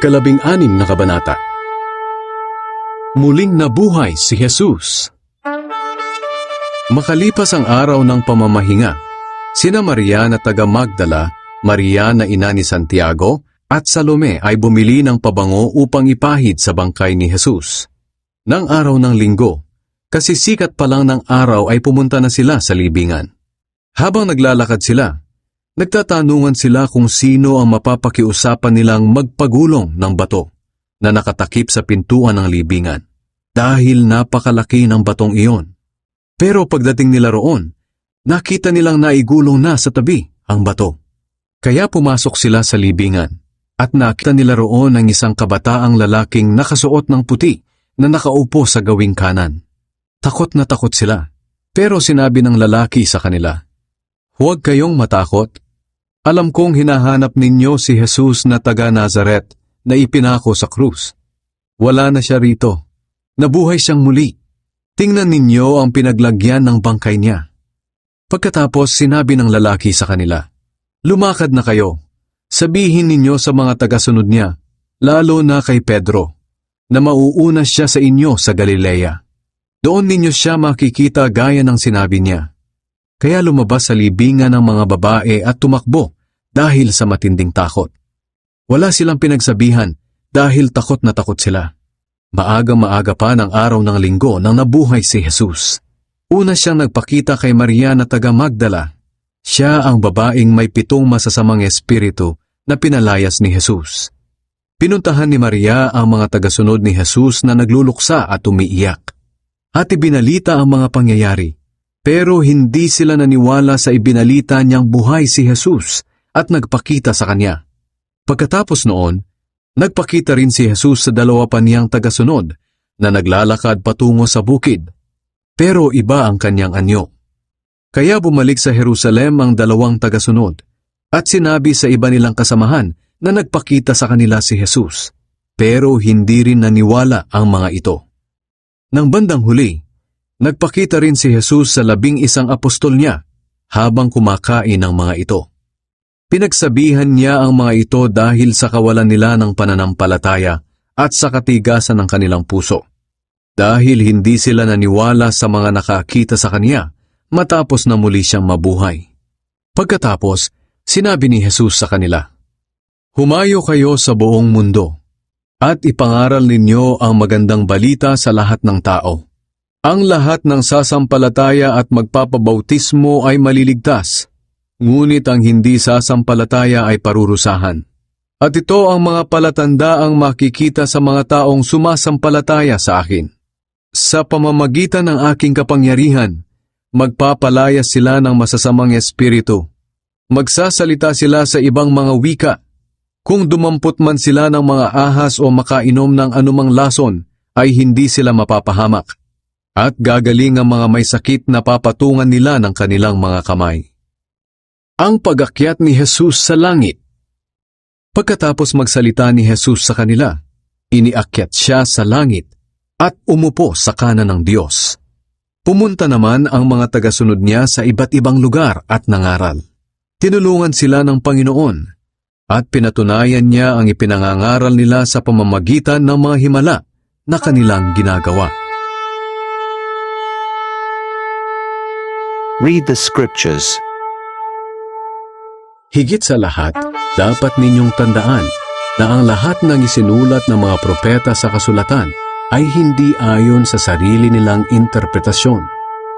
Ikalabing anim na kabanata. Muling nabuhay si Jesus. Makalipas ang araw ng pamamahinga, sina Maria na taga Magdala, Maria na ina ni Santiago, at Salome ay bumili ng pabango upang ipahid sa bangkay ni Jesus. Nang araw ng linggo, kasi sikat pa lang ng araw ay pumunta na sila sa libingan. Habang naglalakad sila, nagtatanungan sila kung sino ang mapapakiusapan nilang magpagulong ng bato na nakatakip sa pintuan ng libingan dahil napakalaki ng batong iyon. Pero pagdating nila roon, nakita nilang naigulong na sa tabi ang bato. Kaya pumasok sila sa libingan at nakita nila roon ang isang kabataang lalaking nakasuot ng puti na nakaupo sa gawing kanan. Takot na takot sila. Pero sinabi ng lalaki sa kanila, Huwag kayong matakot. Alam kong hinahanap ninyo si Jesus na taga Nazaret na ipinako sa krus. Wala na siya rito. Nabuhay siyang muli. Tingnan ninyo ang pinaglagyan ng bangkay niya. Pagkatapos sinabi ng lalaki sa kanila, Lumakad na kayo. Sabihin ninyo sa mga tagasunod niya, lalo na kay Pedro, na mauuna siya sa inyo sa Galilea. Doon ninyo siya makikita gaya ng sinabi niya. Kaya lumabas sa libingan ng mga babae at tumakbo dahil sa matinding takot. Wala silang pinagsabihan dahil takot na takot sila. Maaga-maaga pa ng araw ng linggo nang nabuhay si Jesus. Una siyang nagpakita kay Maria na taga Magdala. Siya ang babaeng may pitong masasamang espiritu na pinalayas ni Jesus. Pinuntahan ni Maria ang mga tagasunod ni Jesus na nagluluksa at umiiyak. At ibinalita ang mga pangyayari. Pero hindi sila naniwala sa ibinalita niyang buhay si Jesus at nagpakita sa kanya. Pagkatapos noon, nagpakita rin si Jesus sa dalawa pa niyang tagasunod na naglalakad patungo sa bukid. Pero iba ang kanyang anyo. Kaya bumalik sa Jerusalem ang dalawang tagasunod at sinabi sa iba nilang kasamahan na nagpakita sa kanila si Jesus. Pero hindi rin naniwala ang mga ito. Nang bandang huli, nagpakita rin si Jesus sa labing isang apostol niya habang kumakain ang mga ito. Pinagsabihan niya ang mga ito dahil sa kawalan nila ng pananampalataya at sa katigasan ng kanilang puso. Dahil hindi sila naniwala sa mga nakakita sa kanya matapos na muli siyang mabuhay. Pagkatapos, sinabi ni Jesus sa kanila, Humayo kayo sa buong mundo at ipangaral ninyo ang magandang balita sa lahat ng tao. Ang lahat ng sasampalataya at magpapabautismo ay maliligtas, ngunit ang hindi sasampalataya ay parurusahan. At ito ang mga palatandaang makikita sa mga taong sumasampalataya sa akin. Sa pamamagitan ng aking kapangyarihan, magpapalaya sila ng masasamang espiritu. Magsasalita sila sa ibang mga wika. Kung dumampot man sila ng mga ahas o makainom ng anumang lason, ay hindi sila mapapahamak. At gagaling ang mga may sakit na papatungan nila ng kanilang mga kamay. Ang pagakyat ni Jesus sa langit Pagkatapos magsalita ni Jesus sa kanila, iniakyat siya sa langit at umupo sa kanan ng Diyos. Pumunta naman ang mga tagasunod niya sa iba't ibang lugar at nangaral. Tinulungan sila ng Panginoon at pinatunayan niya ang ipinangangaral nila sa pamamagitan ng mga himala na kanilang ginagawa. Read the scriptures. Higit sa lahat, dapat ninyong tandaan na ang lahat ng isinulat ng mga propeta sa kasulatan ay hindi ayon sa sarili nilang interpretasyon,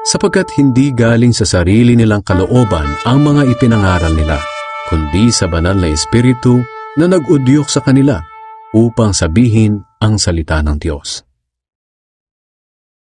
sapagkat hindi galing sa sarili nilang kalooban ang mga ipinangaral nila, kundi sa banal na espiritu na nag-udyok sa kanila upang sabihin ang salita ng Diyos.